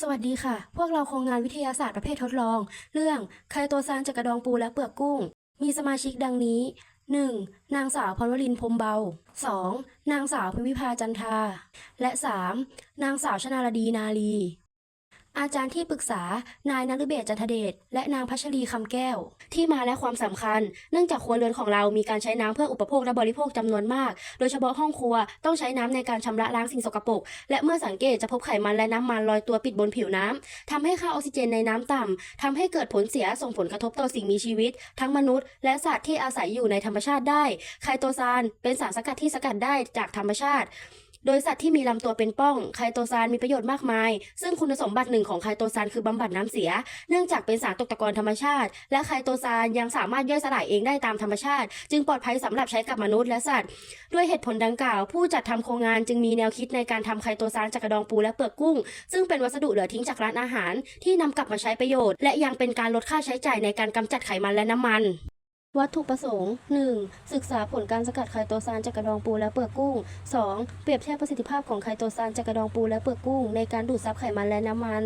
สวัสดีค่ะ พวกเราโครงงานวิทยาศาสตร์ประเภททดลอง เรื่องไคโตซานจากกระดองปูและเปลือกกุ้ง มีสมาชิกดังนี้ 1. นางสาวพรวลินพรมเบา 2. นางสาวพิมพิพาจันทา และ 3. นางสาวชนาลดีนาลี อาจารย์ที่ปรึกษานายนฤเบศจันทเดชและนางพัชรีคำแก้ว ที่มาและความสำคัญ เนื่องจากครัวเรือนของเรามีการใช้น้ำเพื่ออุปโภคและบริโภคจำนวนมาก โดยเฉพาะห้องครัวต้องใช้น้ำในการชำระล้างสิ่งสกปรกและเมื่อสังเกตจะพบไขมันและน้ำมันลอยตัวปิดบนผิวน้ำทำให้ค่าออกซิเจนในน้ำต่ำทำให้เกิดผลเสียส่งผลกระทบต่อสิ่งมีชีวิต ทั้งมนุษย์ และสัตว์ที่อาศัยอยู่ในธรรมชาติได้ไคโตซานเป็นสารสกัดที่สกัดได้จากธรรมชาติ โดยสัตว์ที่มีลำตัวเป็นป้องไคโตซานมีประโยชน์มากมาย ซึ่งคุณสมบัติหนึ่งของไคโตซานคือบำบัดน้ำเสีย เนื่องจากเป็นสารตกตะกอนธรรมชาติ และไคโตซานยังสามารถย่อยสลายเองได้ตามธรรมชาติ จึงปลอดภัยสำหรับใช้กับมนุษย์และสัตว์ ด้วยเหตุผลดังกล่าว ผู้จัดทำโครงงานจึงมีแนวคิดในการทำไคโตซานจากกระดองปูและเปลือกกุ้ง ซึ่งเป็นวัสดุเหลือทิ้งจากร้านอาหาร ที่นำกลับมาใช้ประโยชน์ และยังเป็นการลดค่าใช้จ่ายในการกำจัดไขมันและน้ำมัน วัตถุประสงค์ 1. ศึกษาผลการสกัดไคโตซานจากกระดองปูและเปลือกกุ้ง 2. เปรียบเทียบประสิทธิภาพของไคโตซานจากกระดองปูและเปลือกกุ้ง ในการดูดซับไขมันและน้ำมัน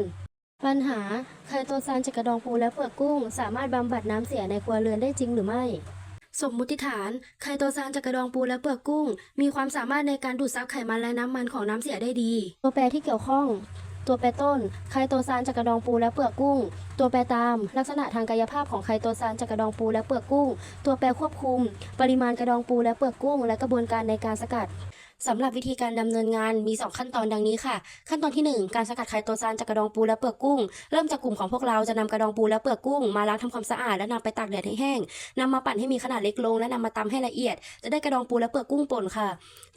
ปัญหาไคโตซานจากกระดองปูและเปลือกกุ้ง สามารถบำบัดน้ำเสียในครัวเรือนได้จริงหรือไม่สมมุติฐานไคโตซานจากกระดองปูและเปลือกกุ้ง มีความสามารถในการดูดซับไขมันและน้ำมันของน้ำเสียได้ดี ตัวแปรที่เกี่ยวข้อง ตัวแปรต้น ไคโตซานจากกระดองปูและเปลือกกุ้ง ตัวแปรตาม ลักษณะทางกายภาพของไคโตซานจากกระดองปูและเปลือกกุ้ง ตัวแปรควบคุม ปริมาณกระดองปูและเปลือกกุ้ง และกระบวนการในการสกัด สำหรับวิธีการดำเนินงานมี 2 ขั้นตอนดังนี้ค่ะ ขั้นตอนที่ 1 การสกัดไคโตซานจากกระดองปูและเปลือกกุ้ง เริ่มจากกลุ่มของพวกเราจะนำกระดองปูและเปลือกกุ้งมาล้างทำความสะอาดและนำไปตากแดดให้แห้งนำมาปั่นให้มีขนาดเล็กลง และนำมาตำให้ละเอียด จะได้กระดองปูและเปลือกกุ้งป่นค่ะ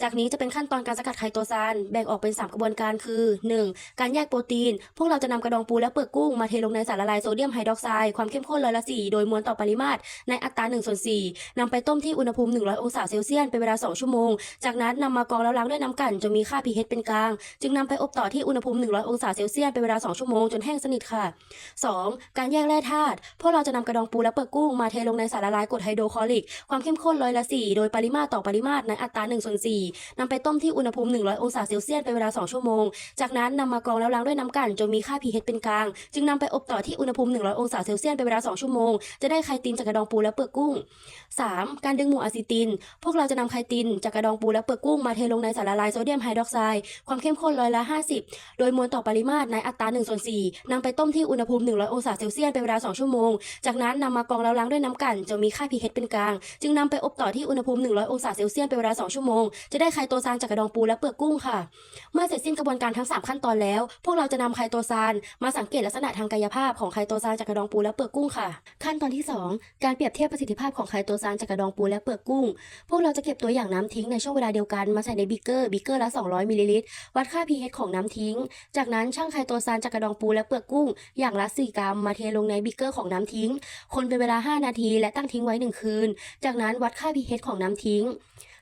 จากนี้จะเป็นขั้นตอนการสกัดไคโตซานแบ่งออกเป็น 3 กระบวนการคือ 1. การแยกโปรตีน พวกเราจะนำกระดองปูและเปลือกกุ้งมาเทลงในสารละลายโซเดียมไฮดรอกไซด์ความเข้มข้นร้อยละ4โดยมวลต่อปริมาตรในอัตรา1ส่วน4นำไปต้มที่อุณหภูมิ 100 องศาเซลเซียสเป็นเวลา 2 ชั่วโมง จากนั้นนำมากรองแล้วล้างด้วยน้ำกั่นจนมีค่า pH เป็นกลาง จึงนำไปอบต่อที่อุณหภูมิ 100 องศาเซลเซียสเป็นเวลา 2 ชั่วโมงจนแห้งสนิทค่ะ 2. การแยกแร่ธาตุพวกเราจะนำกระดองปูและเปลือกกุ้งมาเทลงในสารละลายกรดไฮโดรคลอริก ความเข้มข้นร้อยละ 4 โดยปริมาตรต่อปริมาตรในอัตรา1ส่วน4นำไปต้มที่อุณหภูมิ 100 องศาเซลเซียสเป็นเวลา 2 ชั่วโมง จากนั้นนำมากรองแล้วล้างด้วยน้ำกั่นจนมีค่า pH เป็นกลาง จึงนำไปอบต่อที่อุณหภูมิ 100 องศาเซลเซียสเป็นเวลา 2 ชั่วโมง จะได้ไคตินจากกระดองปูและเปลือกกุ้ง 3. การดึงหมู่อะซิติน พวกเราจะนำไคตินจากกระดองปูและเปลือกกุ้งมาเทลงในสารละลายโซเดียมไฮดรอกไซด์ความเข้มข้นร้อยละ50 โดยมวลต่อปริมาตรในอัตรา1ส่วน4นำไปต้มที่อุณหภูมิ 100 องศาเซลเซียสเป็นเวลา 2 ชั่วโมง จากนั้นนำมากรองแล้วล้างด้วยน้ำกั่นจนมีค่า pH เป็นกลาง จึงนำไปอบต่อที่อุณหภูมิ 100 องศาเซลเซียสเป็นเวลา 2 ชั่วโมง จะได้ไคโตซานจากกระดองปูและเปลือกกุ้งค่ะ เมื่อเสร็จสิ้นกระบวนการทั้ง 3 ขั้นตอนแล้ว พวกเราจะนำไคโตซานมาสังเกตลักษณะทางกายภาพของไคโตซานจากกระดองปูและเปลือกกุ้งค่ะ ขั้นตอนที่ 2 การเปรียบเทียบประสิทธิภาพของไคโตซานจากกระดองปูและเปลือกกุ้ง พวกเราจะเก็บตัวอย่างน้ำทิ้งในช่วงเวลาเดียวกันมาใส่ในบิกเกอร์บิกเกอร์ละ 200มิลลิลิตรวัดค่า pH ของน้ำทิ้ง จากนั้นช่างไคโตซานจากกระดองปูและเปลือกกุ้ง อย่างละ 4 กรัมมาเทลงในบิกเกอร์ของน้ำทิ้ง คนเป็นเวลา 5 นาที และตั้งทิ้งไว้ 1 คืน จากนั้นวัดค่า pH ของน้ำทิ้ง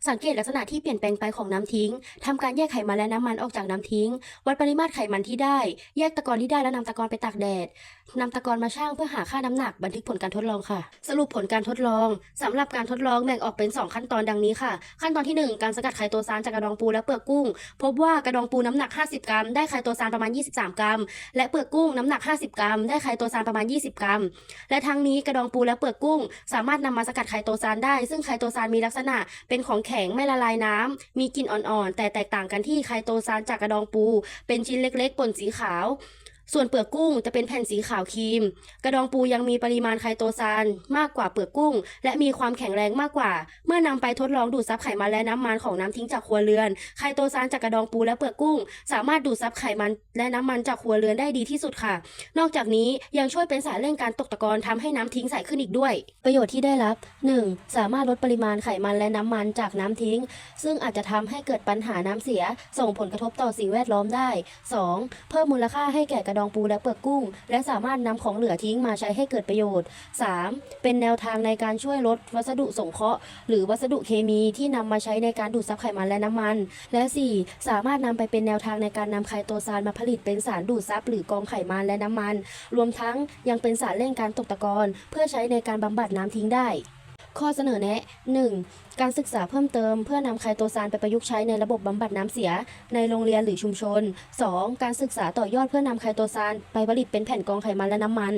สังเกตลักษณะที่เปลี่ยนแปลงไปของน้ำทิ้งทำการแยกไขมันและน้ำมันออกจากน้ำทิ้ง วัดปริมาตรไขมันที่ได้ แยกตะกอนที่ได้แล้วนำตะกอนไปตากแดดนำตะกอนมาชั่งเพื่อหาค่าน้ำหนัก บันทึกผลการทดลองค่ะ สรุปผลการทดลองสำหรับการทดลองแบ่งออกเป็น 2 ขั้นตอนดังนี้ค่ะ ขั้นตอนที่ 1 การสกัดไคโตซานจากกระดองปูและเปลือกกุ้ง พบว่ากระดองปูน้ำหนัก 50 กรัม ได้ไคโตซานประมาณ 23 กรัม และเปลือกกุ้งน้ำหนัก 50 กรัม ได้ไคโตซานประมาณ 20 กรัม และทั้งนี้กระดองปูและเปลือกกุ้ง สามารถนำมาสกัดไคโตซานได้ ซึ่งไคโตซานมีลักษณะเป็นของแข็งไม่ละลายน้ำมีกลิ่นอ่อนๆ แต่แตกต่างกันที่ไคโตซานจากกระดองปู เป็นชิ้นเล็กๆป่นสีขาว ส่วนเปลือกกุ้งจะเป็นแผ่นสีขาวครีม กระดองปูยังมีปริมาณไคโตซานมากกว่าเปลือกกุ้ง และมีความแข็งแรงมากกว่า เมื่อนำไปทดลองดูดซับไขมันและน้ำมันของน้ำทิ้งจากครัวเรือน ไคโตซานจากกระดองปูและเปลือกกุ้ง สามารถดูดซับไขมันและน้ำมันจากครัวเรือนได้ดีที่สุดค่ะ นอกจากนี้ยังช่วยเป็นสารเร่งการตกตะกอนทำให้น้ำทิ้งใสขึ้นอีกด้วย ประโยชน์ที่ได้รับ 1. สามารถลดปริมาณไขมันและน้ำมันจากน้ำทิ้ง ซึ่งอาจจะทำให้เกิดปัญหาน้ำเสีย ส่งผลกระทบต่อสิ่งแวดล้อมได้ 2. เพิ่มมูลค่าให้แก่กระดองปูและเปลือกกุ้ง และสามารถนำของเหลือทิ้งมาใช้ให้เกิดประโยชน์ 3. เป็นแนวทางในการช่วยลดวัสดุสงเคราะห์ หรือวัสดุเคมีที่นำมาใช้ในการดูดซับไขมันและน้ำมัน และ 4. สามารถนำไปเป็นแนวทางในการนำไคโตซานมาผลิตเป็นสารดูดซับหรือกองไขมันและน้ำมัน รวมทั้งยังเป็นสารเร่งการตกตะกอนเพื่อใช้ในการบำบัดน้ำทิ้งได้ ข้อเสนอแนะ 1. การศึกษาเพิ่มเติม เพื่อนำไคโตซานไปประยุกต์ใช้ในระบบบำบัดน้ำเสีย ในโรงเรียนหรือชุมชน 2. การศึกษาต่อยอดเพื่อนำไคโตซานไปผลิตเป็นแผ่นกองไขมันและน้ำมัน